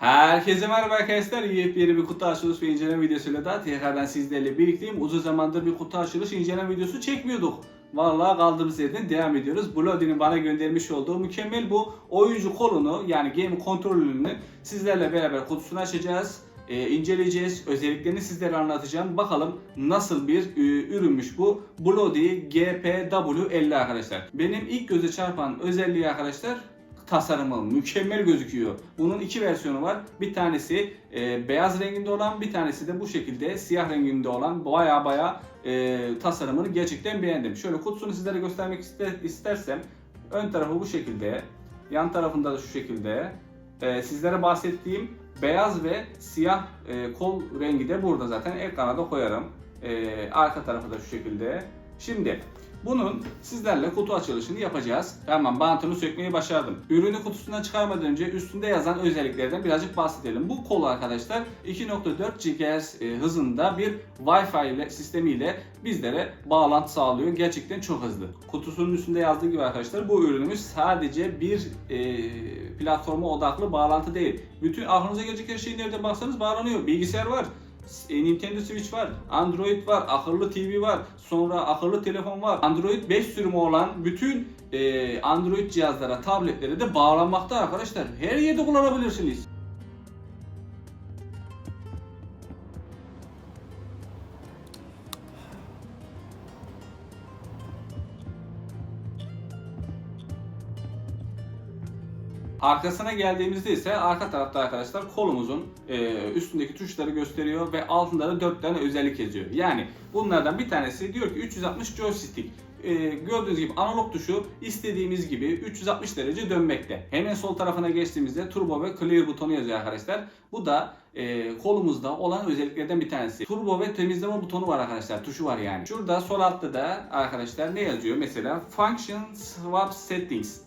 Herkese merhaba arkadaşlar. Yepyeni bir kutu açılış ve inceleme videosuyla da tekrardan sizlerle birlikteyim. Uzun zamandır bir kutu açılış inceleme videosu çekmiyorduk. Vallahi kaldığımız yerden devam ediyoruz. Blood'in bana göndermiş olduğu mükemmel bu oyuncu kolunu yani game kontrolünü sizlerle beraber kutusunu açacağız. e, inceleyeceğiz. Özelliklerini sizlere anlatacağım. Bakalım nasıl bir e, ürünmüş bu. Bloody GPW50 arkadaşlar. Benim ilk göze çarpan özelliği arkadaşlar tasarımı mükemmel gözüküyor. Bunun iki versiyonu var. Bir tanesi e, beyaz renginde olan, bir tanesi de bu şekilde siyah renginde olan. Baya baya e, tasarımını gerçekten beğendim. Şöyle kutusunu sizlere göstermek ister, istersem ön tarafı bu şekilde, yan tarafında da şu şekilde. E, sizlere bahsettiğim beyaz ve siyah e, kol rengi de burada zaten ekrana da koyarım. E, arka tarafı da şu şekilde. Şimdi bunun sizlerle kutu açılışını yapacağız. Hemen bantını sökmeyi başardım. Ürünü kutusundan çıkarmadan önce üstünde yazan özelliklerden birazcık bahsedelim. Bu kol arkadaşlar 2.4 GHz e, hızında bir Wi-Fi ile, sistemiyle bizlere bağlantı sağlıyor. Gerçekten çok hızlı. Kutusunun üstünde yazdığı gibi arkadaşlar bu ürünümüz sadece bir e, platforma odaklı bağlantı değil. Bütün aklınıza gelecek her şeyi nerede baksanız bağlanıyor. Bilgisayar var. E, Nintendo Switch var, Android var, akıllı TV var, sonra akıllı telefon var. Android 5 sürümü olan bütün e, Android cihazlara, tabletlere de bağlanmakta arkadaşlar. Her yerde kullanabilirsiniz. Arkasına geldiğimizde ise arka tarafta arkadaşlar kolumuzun e, üstündeki tuşları gösteriyor ve altında da 4 tane özellik yazıyor. Yani bunlardan bir tanesi diyor ki 360 joystick. E, gördüğünüz gibi analog tuşu istediğimiz gibi 360 derece dönmekte. Hemen sol tarafına geçtiğimizde turbo ve clear butonu yazıyor arkadaşlar. Bu da e, kolumuzda olan özelliklerden bir tanesi. Turbo ve temizleme butonu var arkadaşlar. Tuşu var yani. Şurada sol altta da arkadaşlar ne yazıyor? Mesela Function Swap Settings.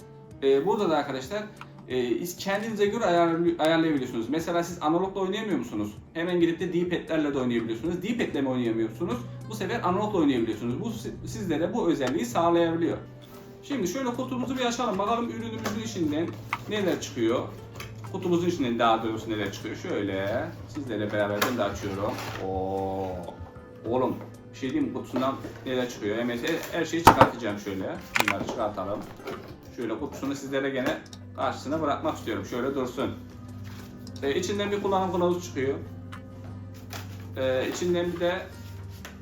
E, burada da arkadaşlar e, kendinize göre ayar, ayarlayabiliyorsunuz. Mesela siz analogla oynayamıyor musunuz? Hemen gidip de D-pad'lerle de oynayabiliyorsunuz. D-pad'le mi oynayamıyorsunuz? Bu sefer analogla oynayabiliyorsunuz. Bu si- sizlere bu özelliği sağlayabiliyor. Şimdi şöyle kutumuzu bir açalım. Bakalım ürünümüzün içinden neler çıkıyor. Kutumuzun içinden daha doğrusu neler çıkıyor. Şöyle sizlerle beraber de açıyorum. Oo. Oğlum bir şey diyeyim mi? Kutusundan neler çıkıyor? Hemen her şeyi çıkartacağım şöyle. Bunları çıkartalım. Şöyle kutusunu sizlere gene karşısına bırakmak istiyorum. Şöyle dursun. Ee, içinden bir kullanım kılavuzu çıkıyor. Ee, içinden bir de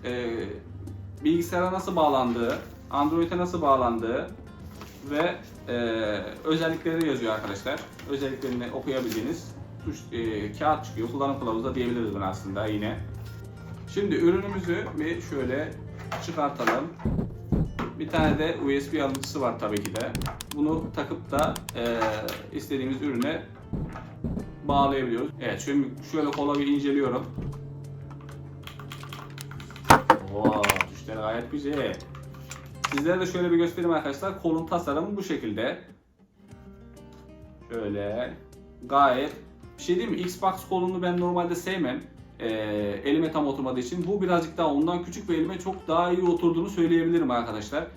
e, bilgisayara nasıl bağlandığı, Android'e nasıl bağlandığı ve e, özellikleri yazıyor arkadaşlar. Özelliklerini okuyabildiğiniz tuş, e, kağıt çıkıyor. Kullanım kılavuzu da diyebiliriz bunu aslında yine. Şimdi ürünümüzü bir şöyle çıkartalım. Bir tane de USB alıcısı var tabii ki de. Bunu takıp da e, istediğimiz ürüne bağlayabiliyoruz. Evet şöyle, şöyle kola bir inceliyorum. Oo, tuşları gayet güzel. Sizlere de şöyle bir göstereyim arkadaşlar. Kolun tasarımı bu şekilde. Şöyle gayet bir şey diyeyim mi? Xbox kolunu ben normalde sevmem. Ee, elime tam oturmadığı için. Bu birazcık daha ondan küçük ve elime çok daha iyi oturduğunu söyleyebilirim arkadaşlar.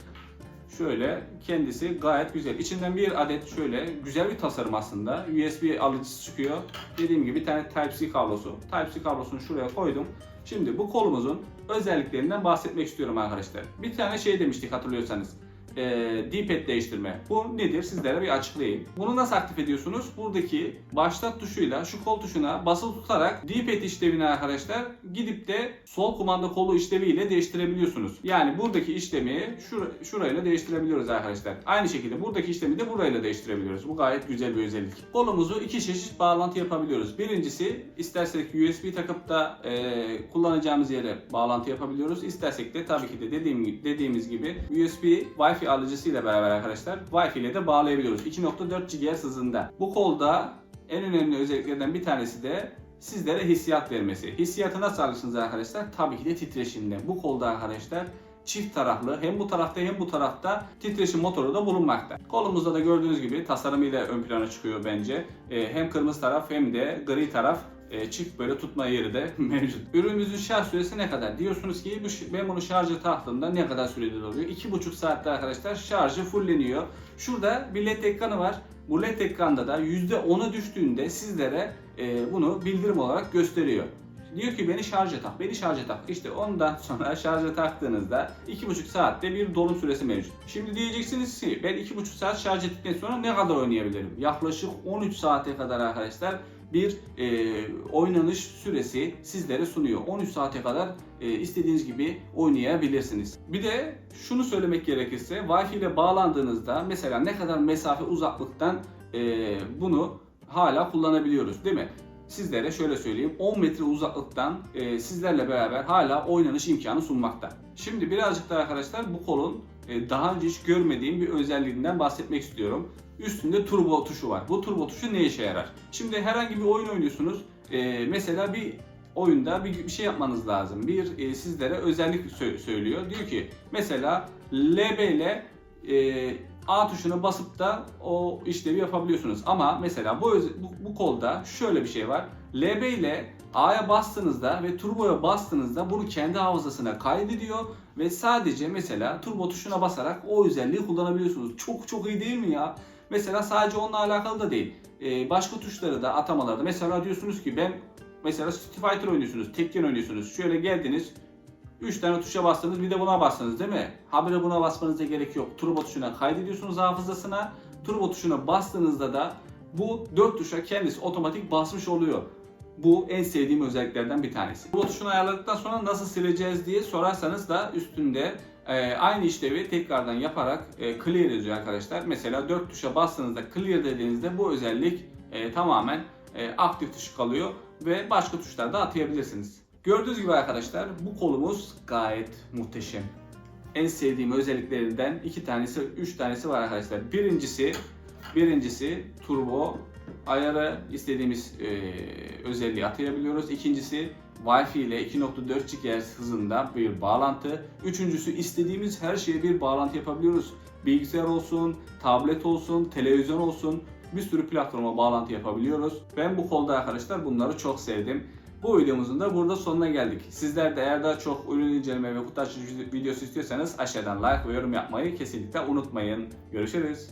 Şöyle kendisi gayet güzel. İçinden bir adet şöyle güzel bir tasarım aslında. USB alıcısı çıkıyor. Dediğim gibi bir tane Type-C kablosu. Type-C kablosunu şuraya koydum. Şimdi bu kolumuzun özelliklerinden bahsetmek istiyorum arkadaşlar. Bir tane şey demiştik hatırlıyorsanız. Ee, D-pad değiştirme. Bu nedir? Sizlere bir açıklayayım. Bunu nasıl aktif ediyorsunuz? Buradaki başlat tuşuyla şu kol tuşuna basılı tutarak D-pad işlevini arkadaşlar gidip de sol kumanda kolu işleviyle değiştirebiliyorsunuz. Yani buradaki işlemi şur şurayla değiştirebiliyoruz arkadaşlar. Aynı şekilde buradaki işlemi de burayla değiştirebiliyoruz. Bu gayet güzel bir özellik. Kolumuzu iki çeşit bağlantı yapabiliyoruz. Birincisi istersek USB takıp da e, kullanacağımız yere bağlantı yapabiliyoruz. İstersek de tabii ki de dediğim dediğimiz gibi USB Wi-Fi alıcısıyla beraber arkadaşlar Wi-Fi ile de bağlayabiliyoruz. 2.4 GHz hızında. Bu kolda en önemli özelliklerden bir tanesi de sizlere hissiyat vermesi. Hissiyatı nasıl alırsınız arkadaşlar? Tabii ki de titreşimle. Bu kolda arkadaşlar çift taraflı hem bu tarafta hem bu tarafta titreşim motoru da bulunmakta. Kolumuzda da gördüğünüz gibi tasarımıyla ön plana çıkıyor bence. Ee, hem kırmızı taraf hem de gri taraf e, çift böyle tutma yeri de mevcut. Ürünümüzün şarj süresi ne kadar? Diyorsunuz ki ben bunu şarjı taktığımda ne kadar sürede oluyor? 2,5 saatte arkadaşlar şarjı fulleniyor. Şurada bir led ekranı var. Bu led ekranda da %10'a düştüğünde sizlere e, bunu bildirim olarak gösteriyor. Diyor ki beni şarja tak, beni şarja tak. İşte ondan sonra şarja taktığınızda 2,5 saatte bir dolum süresi mevcut. Şimdi diyeceksiniz ki ben 2,5 saat şarj ettikten sonra ne kadar oynayabilirim? Yaklaşık 13 saate kadar arkadaşlar bir e, oynanış süresi sizlere sunuyor. 13 saate kadar e, istediğiniz gibi oynayabilirsiniz. Bir de şunu söylemek gerekirse Wi-Fi ile bağlandığınızda mesela ne kadar mesafe uzaklıktan e, bunu hala kullanabiliyoruz değil mi? Sizlere şöyle söyleyeyim 10 metre uzaklıktan e, sizlerle beraber hala oynanış imkanı sunmakta. Şimdi birazcık da arkadaşlar bu kolun e, daha önce hiç görmediğim bir özelliğinden bahsetmek istiyorum. Üstünde turbo tuşu var. Bu turbo tuşu ne işe yarar? Şimdi herhangi bir oyun oynuyorsunuz. E, mesela bir oyunda bir, bir şey yapmanız lazım. Bir e, sizlere özellik sö- söylüyor. Diyor ki mesela LB ile e, A tuşuna basıp da o işlevi yapabiliyorsunuz. Ama mesela bu, bu, bu kolda şöyle bir şey var. LB ile A'ya bastığınızda ve turboya bastığınızda bunu kendi hafızasına kaydediyor ve sadece mesela turbo tuşuna basarak o özelliği kullanabiliyorsunuz. Çok çok iyi değil mi ya? Mesela sadece onunla alakalı da değil. Ee, başka tuşları da atamalarda. Mesela diyorsunuz ki ben mesela Street Fighter oynuyorsunuz, Tekken oynuyorsunuz. Şöyle geldiniz, 3 tane tuşa bastınız bir de buna bastınız değil mi? Habire buna basmanıza gerek yok. Turbo tuşuna kaydediyorsunuz hafızasına. Turbo tuşuna bastığınızda da bu 4 tuşa kendisi otomatik basmış oluyor. Bu en sevdiğim özelliklerden bir tanesi. Turbo tuşunu ayarladıktan sonra nasıl sileceğiz diye sorarsanız da üstünde e, aynı işlevi tekrardan yaparak e, clear yazıyor arkadaşlar. Mesela 4 tuşa bastığınızda clear dediğinizde bu özellik e, tamamen e, aktif dışı kalıyor ve başka tuşlarda atayabilirsiniz. Gördüğünüz gibi arkadaşlar bu kolumuz gayet muhteşem. En sevdiğim özelliklerinden iki tanesi, üç tanesi var arkadaşlar. Birincisi, birincisi turbo ayarı istediğimiz e, özelliği atayabiliyoruz. İkincisi Wi-Fi ile 2.4 GHz hızında bir bağlantı. Üçüncüsü istediğimiz her şeye bir bağlantı yapabiliyoruz. Bilgisayar olsun, tablet olsun, televizyon olsun bir sürü platforma bağlantı yapabiliyoruz. Ben bu kolda arkadaşlar bunları çok sevdim. Bu videomuzun da burada sonuna geldik. Sizler de eğer daha çok ürün inceleme ve kutu açıcı videosu istiyorsanız aşağıdan like ve yorum yapmayı kesinlikle unutmayın. Görüşürüz.